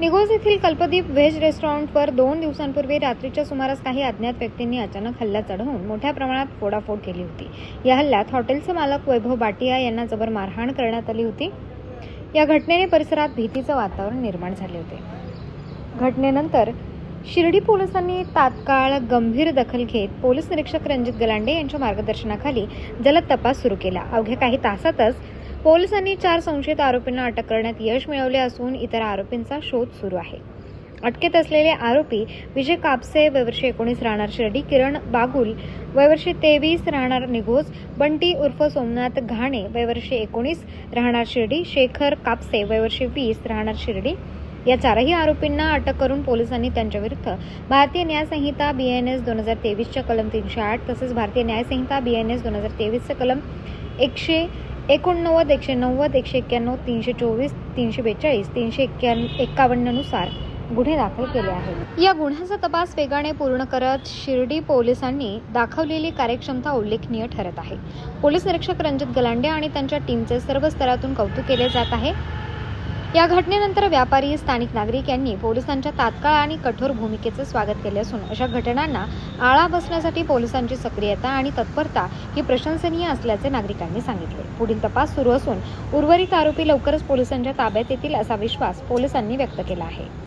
निगोज येथील कल्पदीप व्हेज रेस्टॉरंटवर दोन दिवसांपूर्वी रात्रीच्या सुमारास काही अज्ञात व्यक्तींनी अचानक हल्ला चढवून मोठ्या प्रमाणात फोडाफोड केली होती. या हल्ल्यात हॉटेलचे मालक वैभव बाटिया यांना जबर मारहाण करण्यात आली होती. या घटनेने परिसरात भीतीचं वातावरण निर्माण झाले होते. घटनेनंतर शिर्डी पोलिसांनी तात्काळ गंभीर दखल घेत पोलीस निरीक्षक रणजित गलांडे यांच्या मार्गदर्शनाखाली जलद तपास सुरू केला. अवघ्या काही तासातच पोलिसांनी चार संशयित आरोपींना अटक करण्यात यश मिळवले असून इतर आरोपींचा शोध सुरू आहे. अटकेत असलेले आरोपी विजय कापसे वयवर्षी एकोणीस राहणार शिर्डी किरण बागुल वयवर्षी तेवीस राहणार निघोज बंटी उर्फ सोमनाथ घाणे वयवर्षी एकोणीस राहणार शिर्डी शेखर कापसे वयवर्षी वीस राहणार शिर्डी. या चारही आरोपींना अटक करून पोलिसांनी त्यांच्याविरुद्ध भारतीय न्यायसंहिता बी एन एस दोन हजार तेवीसच्या कलम तीनशे आठ तसेच भारतीय न्यायसंहिता बी एन एस दोन हजार तेवीसचे कलम एकशे एकोणनव्वद एकशे नव्वद एकशे एक्क्याण्णव तीनशे चोवीस तीनशे बेचाळीस तीनशे एक्क्याण्णव एक्कावन्ननुसार गुन्हे दाखल केले आहेत. या गुन्ह्याचा तपास वेगाने पूर्ण करत शिर्डी पोलिसांनी दाखवलेली कार्यक्षमता उल्लेखनीय ठरत आहे. पोलीस निरीक्षक रंजित गलांडे आणि त्यांच्या टीमचे सर्व स्तरातून कौतुक केले जात आहे. या घटनेनंतर व्यापारी स्थानिक नागरिक यांनी पोलिसांच्या तात्काळ आणि कठोर भूमिकेचे स्वागत केले असून अशा घटनांना आळा बसण्यासाठी पोलिसांची सक्रियता आणि तत्परता ही प्रशंसनीय असल्याचे नागरिकांनी सांगितले. पुढील तपास सुरू असून उर्वरित आरोपी लवकरच पोलिसांच्या ताब्यात येतील असा विश्वास पोलिसांनी व्यक्त केला आहे.